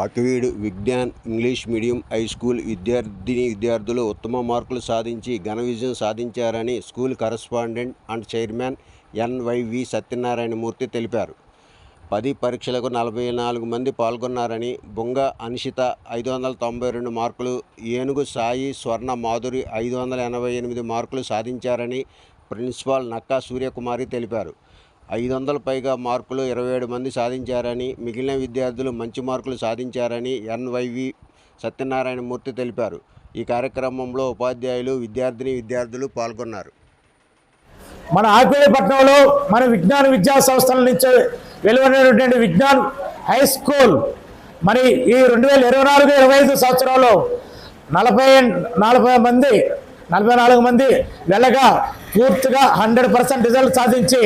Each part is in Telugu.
Akividu Vignan English medium high school విద్యార్థిని విద్యార్థులు ఉత్తమ మార్కులు సాధించి ఘన విజయం సాధించారని school correspondent and chairman NYV Satyanarayanamurthy తెలిపారు. పది పరీక్షలకు నలభై నాలుగు మంది పాల్గొన్నారని బొంగ అనిషిత ఐదు వందల తొంభై రెండు మార్కులు ఏనుగు సాయి స్వర్ణ మాధురి ఐదు వందల ఎనభై ఎనిమిది మార్కులు సాధించారని ప్రిన్సిపాల్ నక్కా సూర్యకుమారి తెలిపారు. ఐదు వందల పైగా మార్కులు ఇరవై ఏడు మంది సాధించారని మిగిలిన విద్యార్థులు మంచి మార్కులు సాధించారని ఎన్వైవి సత్యనారాయణమూర్తి తెలిపారు. ఈ కార్యక్రమంలో ఉపాధ్యాయులు విద్యార్థిని విద్యార్థులు పాల్గొన్నారు. మన ఆకులపట్నంలో మన విజ్ఞాన విద్యా సంస్థల నుంచి వెలువడినటువంటి విజ్ఞాన్ హై స్కూల్ మరి ఈ రెండు వేల ఇరవై నాలుగు ఇరవై ఐదు సంవత్సరంలో నలభై నలభై మంది నలభై నాలుగు మంది వెళ్ళగా పూర్తిగా హండ్రెడ్ పర్సెంట్ రిజల్ట్ సాధించి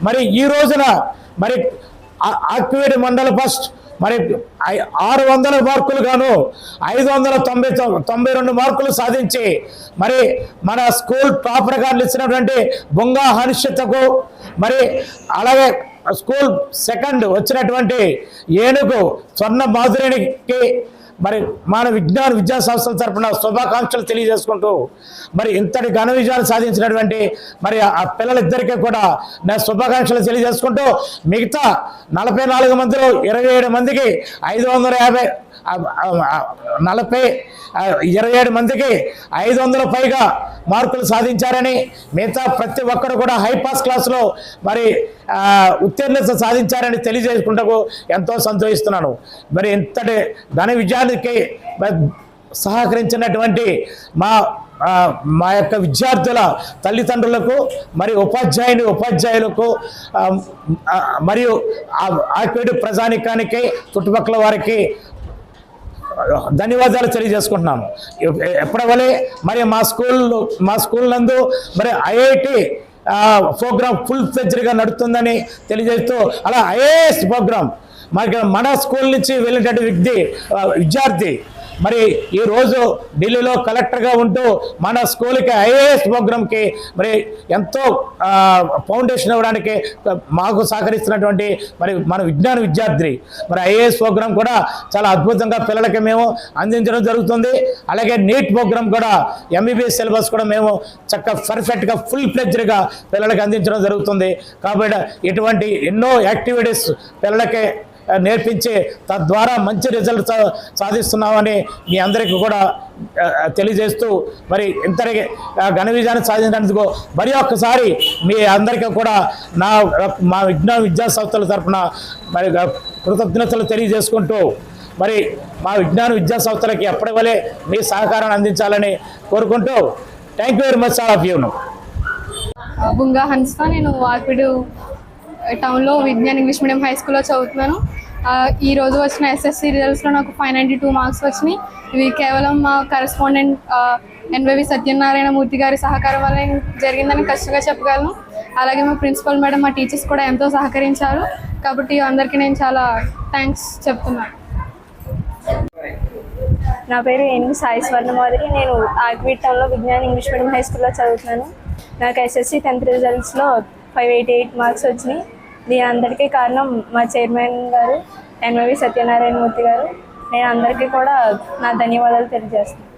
మరి ఈ రోజున మరి ఆ- ఆక్టివేట్ మండల ఫస్ట్ మరి ఆరు వందల మార్కులు గాను ఐదు వందల తొంభై తొంభై రెండు మార్కులు సాధించి మరి మన స్కూల్ టాపర్ నిలిచినటువంటి బొంగా హనిషత్తకు మరి అలాగే స్కూల్ సెకండ్ వచ్చినటువంటి ఏనుగు స్వర్ణ మాధురినికి మరి మన విజ్ఞాన విద్యా సంస్థల తరపున శుభాకాంక్షలు తెలియజేసుకుంటూ మరి ఇంతటి ఘన విజయాలు సాధించినటువంటి మరి ఆ పిల్లలిద్దరికీ కూడా నా శుభాకాంక్షలు తెలియజేసుకుంటూ మిగతా నలభై నాలుగు మందిలో ఇరవై ఏడు మందికి ఐదు వందల యాభై నలభై ఇరవై ఏడు మందికి ఐదు వందల పైగా మార్కులు సాధించారని మిగతా ప్రతి ఒక్కరు కూడా హైపాస్ క్లాస్లో మరి ఉత్తీర్ణత సాధించారని తెలియజేసుకుంటూ ఎంతో సంతోషిస్తున్నాను. మరి ఇంతటి ఘన విజయానికి మరి సహకరించినటువంటి మా మా యొక్క విద్యార్థుల తల్లిదండ్రులకు మరి ఉపాధ్యాయుని ఉపాధ్యాయులకు మరియు ఆక్వేడు ప్రజానికానికి చుట్టుపక్కల వారికి ధన్యవాదాలు తెలియజేసుకుంటున్నాము. ఎప్పటివలే మరి మా స్కూల్ మా స్కూల్ నందు మరి ఐఐటి ప్రోగ్రామ్ ఫుల్ ఫ్లెజ్డ్గా నడుస్తుందని తెలియజేస్తూ అలా ఐఏఎస్ ప్రోగ్రామ్ మరి మన స్కూల్ నుంచి వెళ్ళినటువంటి వ్యక్తి విద్యార్థి మరి ఈ రోజు ఢిల్లీలో కలెక్టర్గా ఉంటూ మన స్కూల్కి ఐఏఎస్ ప్రోగ్రామ్కి మరి ఎంతో ఫౌండేషన్ ఇవ్వడానికి మాకు సహకరిస్తున్నటువంటి మరి మన విజ్ఞాన విద్యార్థి మరి ఐఏఎస్ ప్రోగ్రామ్ కూడా చాలా అద్భుతంగా పిల్లలకి మేము అందించడం జరుగుతుంది. అలాగే నీట్ ప్రోగ్రామ్ కూడా ఎంబీబీఎస్ సిలబస్ కూడా మేము చక్కగా పర్ఫెక్ట్గా ఫుల్ ఫ్లెజ్డ్గా పిల్లలకి అందించడం జరుగుతుంది. కాబట్టి ఇటువంటి ఎన్నో యాక్టివిటీస్ పిల్లలకి నేర్పించి తద్వారా మంచి రిజల్ట్ సాధిస్తున్నామని మీ అందరికీ కూడా తెలియజేస్తూ మరి ఇంతటి ఘన విజయాన్ని సాధించినందుకు మరి ఒక్కసారి మీ అందరికీ కూడా నా మా విజ్ఞాన విద్యా సంస్థల తరఫున మరి కృతజ్ఞతలు తెలియజేసుకుంటూ మరి మా విజ్ఞాన విద్యా సంస్థలకి ఎప్పటివలే మీ సహకారాన్ని అందించాలని కోరుకుంటూ thank you very much all of యూను బుంగా హన్స్తో నేను వార్పిడు టౌన్లో విజ్ఞాన్ ఇంగ్లీష్ మీడియం హై స్కూల్లో చదువుతున్నాను. ఈ రోజు వచ్చిన ఎస్ఎస్సి రిజల్ట్స్లో నాకు ఫైవ్ నైంటీ టూ మార్క్స్ వచ్చినాయి. ఇవి కేవలం మా కరెస్పాండెంట్ ఎన్వైవి సత్యనారాయణ మూర్తి గారి సహకారం వల్ల జరిగిందని ఖచ్చితంగా చెప్పగలను. అలాగే మా ప్రిన్సిపల్ మేడం మా టీచర్స్ కూడా ఎంతో సహకరించారు. కాబట్టి అందరికీ నేను చాలా థ్యాంక్స్ చెప్తున్నాను నా పేరు ఎన్ సాయి స్వర్ణమాధురి నేను ఆక్విట్ టౌన్లో విజ్ఞాన్ ఇంగ్లీష్ మీడియం హై స్కూల్లో చదువుతున్నాను. నాకు ఎస్ఎస్సి టెన్త్ రిజల్ట్స్లో ఫైవ్ ఎయిటీ ఎయిట్ మార్క్స్ వచ్చినాయి. దీని అందరికీ కారణం మా చైర్మన్ గారు ఎన్వవి సత్యనారాయణ మూర్తి గారు. నేను అందరికీ కూడా నా ధన్యవాదాలు తెలియజేస్తున్నాను.